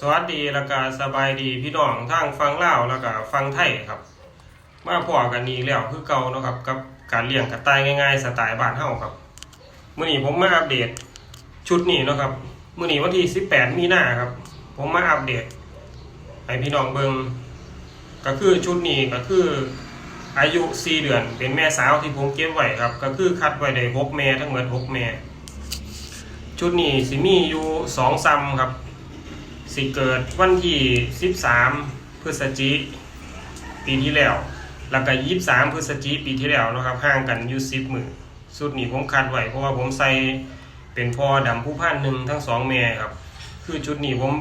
สวัสดีแล้วก็สบายดีพี่น้องทางฟังเล่าแล้วก็ฟังไทยครับ มาพอกันนี้แล้วคือเก่าเนาะครับกับการเลี้ยงกระต่ายง่ายๆสไตล์บ้านเฮาครับมื้อนี้ผมมาอัปเดตชุดนี้เนาะครับมื้อนี้วันที่ 18 มีนาครับ ผมมาอัปเดตให้พี่น้องเบิ่งก็คือชุดนี้ก็คืออายุ 4 เดือน เป็นแม่สาวที่ผมเก็บไว้ครับ ก็คือคัดไว้ได้6แม่ทั้งหมด6แม่ชุดนี้สิมีอยู่2ซ้ำครับ สิเกิดวันที่13พฤศจิปีที่แล้ว แล้วก็23พฤศจิปีที่แล้วนะครับห่างกันอยู่10มือสุดนี้ผมคัดไว้เพราะว่าผมใส่เป็นพ่อดำผู้พันหนึ่งทั้งสองแม่ครับ คือชุดนี้ผม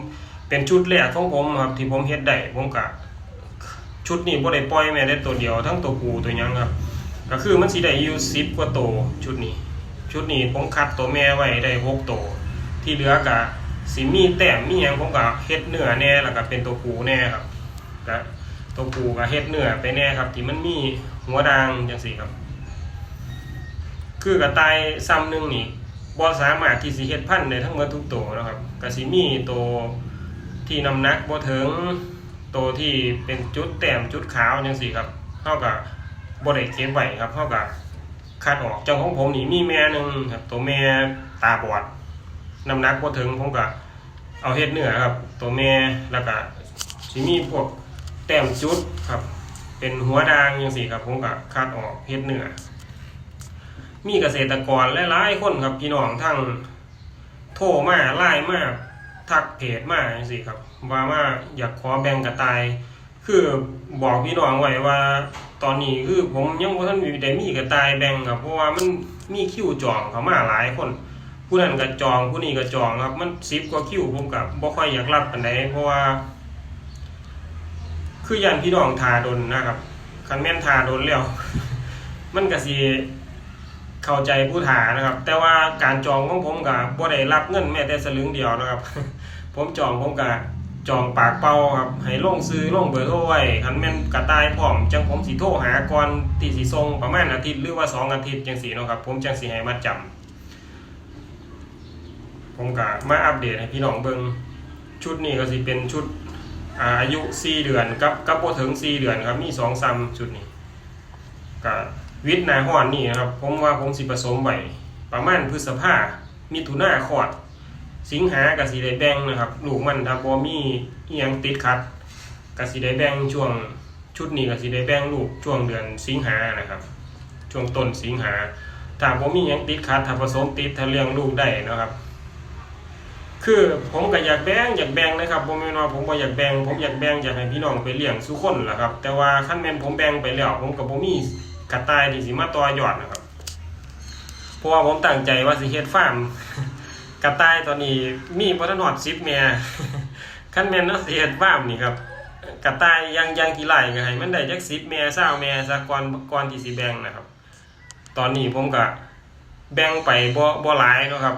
เป็นชุดแรกของผมครับที่ผมเฮ็ดได้ผมกะชุดนี้บ่ได้ปล่อยแม่ได้ตัวเดียวทั้งตัวผู้ตัวยังครับ ก็คือมันสิได้อยู่10กว่าตัวชุดนี้ ชุดนี้ผมคัดตัวแม่ไว้ได้6ตัวที่เหลือกะ สิมีแต้มมีหยังผมก็เฮ็ดเนื้อแน่แล้วก็เป็นตัวปูแน่ครับก็ตัวปูก็เฮ็ดเนื้อไปแน่ครับ ที่มันมีหัวดางจังซี่ครับ คือกระต่ายซ้ำหนึ่งนี่บ่สามารถที่สิเฮ็ดพันธุ์ได้ทั้งหมดทุกตัวนะครับก็สิมีตัวที่น้ำหนักบ่ถึงตัวที่เป็นจุดแต้มจุดขาวจังซี่ครับเฮาก็บ่ได้เก็บไว้ครับเฮาก็คัดออกเจ้าของผมนี่มีแม่หนึ่งครับตัวแม่ตาบอด น้ำหนักพอถึงผมก็เอาเฮ็ดเนื้อครับ ตัวแม่แล้วก็สิมีพวกแต้มจุดครับ เป็นหัวดางจังซี่ครับผมก็คัดออกเฮ็ดเนื้อมีเกษตรกรหลายๆคนครับพี่น้องทั้งโทรมาไลน์มาทักเพจมาจังซี่ครับ ว่ามาอยากขอแบ่งกระต่าย คือบอกพี่น้องไว้ว่าตอนนี้คือผมยังบ่ทันมีได้มีกระต่ายแบ่งครับเพราะว่ามันมีคิวจองเข้ามาหลายคน ผู้นั้นก็จองผู้นี้ก็จองครับ มันซิปกว่าคิวผมกับบ่ค่อยอยากรับปานใดเพราะว่า คือยันพี่น้องทาดนนะครับคันแม่นทาดนแล้ว มันก็สิเข้าใจผู้ทานะครับ แต่ว่าการจองของผมก็บ่ได้รับเงินแม้แต่สลึงเดียวนะครับ ผมจองผมก็จองปากเป้าครับให้ลงซื้อลงเบอร์โทรไว้คันแม่นกระต่ายพร้อมจังผมสิโทรหาก่อนที่สิส่งประมาณอาทิตย์หรือว่าสองอาทิตย์จังซี่เนาะครับ ผมจังสิให้มาจำ ผมก็มาอัปเดตให้พี่น้องเบิงชุดนี้ก็สิเป็นชุดอาอายุ 4 เดือนกับกับบ่ถึง 4 เดือนครับ มี2ซ้ำชุดนี้ก็วิทย์หนาฮ้อนนี่นะครับ ผมว่าผมสิผสมไว้ประมาณพฤษภามิถุนาคลอด สิงหาก็สิได้แบ่งนะครับ ลูกมันถ้าบ่มีเอียงติดขัดก็สิได้แบ่งช่วงชุดนี้ก็สิได้แบ่งลูกช่วงเดือนสิงหานะครับ ช่วงต้นสิงหาถ้าบ่มีหยังติดขัดถ้าผสมติดถ้าเลี้ยงลูกได้นะครับ คือผมก็อยากแบ่งอยากแบ่งนะครับผมไม่นว่าผมบ่อยากแบ่งผมอยากแบ่งอยากให้พี่น้องไปเลี้ยงสุคนแหละครับ แต่ว่าขั้นแม่นผมแบ่งไปแล้ว ผมกับผมมีกระต่ายที่สิมาต่อยอดนะครับเพราะว่าผมตั้งใจว่าสิเฮ็ดฟาร์มกระต่ายตอนนี้มีบ่ทันฮอด10แม่ขั้นแม่นเนาะสิเฮ็ดฟาร์มนี่ครับกระต่ายยังยังกี่ไร่ก็ให้มันได้จัก10แม่20แม่ซะก่อนก่อนที่สิแบ่งนะครับ ตอนนี้ผมก็แบ่งไปบ่บ่หลายเนาะครับ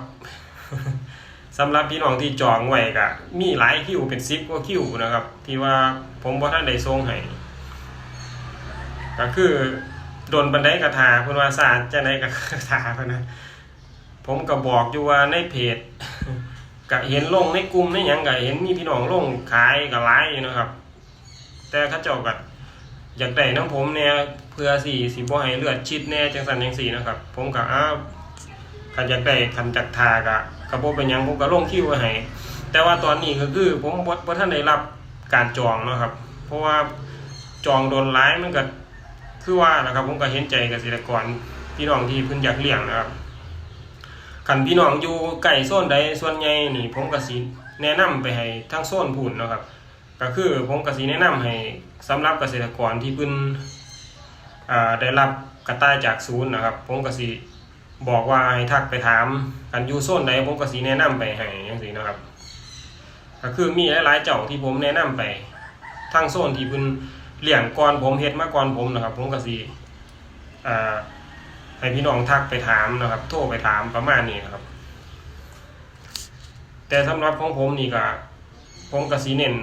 สำหรับพี่น้องที่จองไว้ก็มีหลายคิวเป็นซิปกว่าคิวนะครับ ที่ว่าผมบ่ท่านได้ส่งให้ก็คือโดนบันไดกระทาเพิ่นว่าสาดจะไหนกระทาเพิ่นนะผมก็บอกอยู่ว่าในเพจก็เห็นลงในกลุ่มในหยังก็เห็นมีพี่น้องลงขายก็หลายอยู่นะครับ แต่เขาเจ้าก็อยากได้น้ำผมเนี่ยเพื่อสิสิบ่ให้เลือดชิดแน่จังซั่นจังซี่นะครับ ผมก็อ้า วคันอยากได้คันจักทาก็กระโบเป็นยังผมก็ลงคิวไว้ให้แต่ว่าตอนนี้ก็คือผมบ่ท่านได้รับการจองนะครับ เพราะว่าจองโดนร้ายมันก็คือว่านะครับ ผมก็เห็นใจเกษตรกรพี่น้องที่เพิ่นอยากเลี้ยงนะครับคันพี่น้องอยู่ใกล้โซนใดส่วนใหญ่นี่ผมก็สิแนะนำไปให้ทั้งโซนพุ่นนะครับ ก็คือผมก็สิแนะนำให้สำหรับเกษตรกรที่เพิ่นได้รับกระต่ายจากศูนย์นะครับ ผมก็สิ บอกว่าให้ทักไปถามกันยูโซนใดผมก็สีแนะนำไปให้จังซี่นะครับก็คือมีหลายๆเจ้าที่ผมแนะนำไปทางโซนที่เพิ่นเลี้ยงก่อนผมเฮ็ดมาก่อนผมนะครับ ผมก็สิอ่าให้พี่น้องทักไปถามนะครับ โทรไปถามประมาณนี้นะครับ แต่สำหรับของผมนี่ก็ผมก็สิเน้น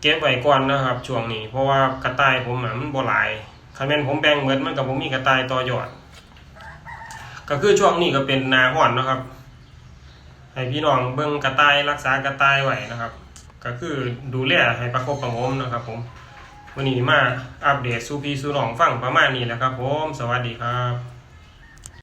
เก็บไว้ก่อนนะครับ ช่วงนี้ เพราะว่ากระต่ายผมมันบ่หลายคันแม่นผมแบ่งเหมือนมันกับผมมีกระต่ายต่อยอด ก็คือช่วงนี้ก็เป็นนาห่อนนะครับ ให้พี่น้องเบิ่งกระต่ายรักษากระต่ายไว้นะครับ ก็คือดูแลให้ประคบประงมนะครับ ผมวันนี้มาอัปเดตสู่พี่สู่น้องฟังประมาณนี้แหละครับ ผมสวัสดีครับ